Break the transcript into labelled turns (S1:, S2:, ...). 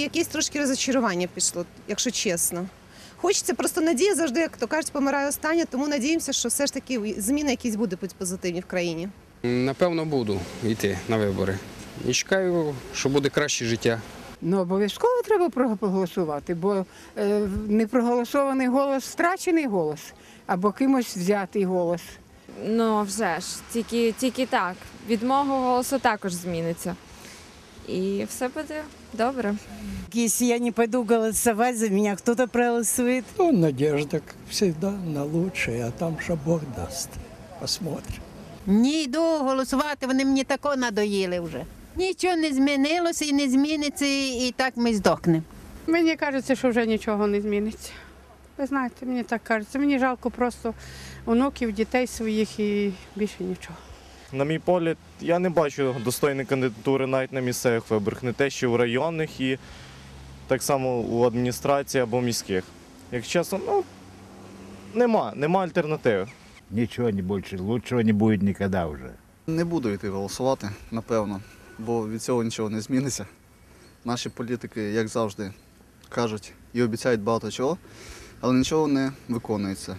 S1: Якесь трошки розочарування пішло, якщо чесно. Хочеться просто надія завжди, як то кажуть, помирає остання, тому надіємося, що все ж таки зміни якісь будуть позитивні в країні.
S2: Напевно, буду йти на вибори. І чекаю, що буде краще життя.
S3: Ну, обов'язково треба проголосувати, бо е, непроголосований голос втрачений голос або кимось взятий голос.
S4: Ну, вже ж, тільки, тільки так. Від мого голосу також зміниться. І все буде добре.
S5: Если я не пойду голосовать, за меня кто-то проголосует.
S6: Ну, надежда, как всегда, на лучшее, а там, что Бог даст. Посмотрим.
S7: Ні, йду голосувати, вони мені тако надоїли вже. Нічого не змінилося і не зміниться, і так ми здохнемо.
S8: Мені кажеться, що вже нічого не зміниться. Ви знаєте, мені так кажеться. Мені жалко просто онуків, дітей своїх і більше нічого.
S9: На мій погляд, я не бачу достойної кандидатури навіть на місцевих виборах, не те, що в районних і так само у адміністрації або міських. Як чесно, ну нема, нема альтернативи.
S10: Ничего не больше, лучшего не будет никогда уже.
S11: Не буду йти голосувати, напевно, бо від цього нічого не зміниться. Наші політики, як завжди, кажуть і обіцяють багато чого, але нічого не виконується.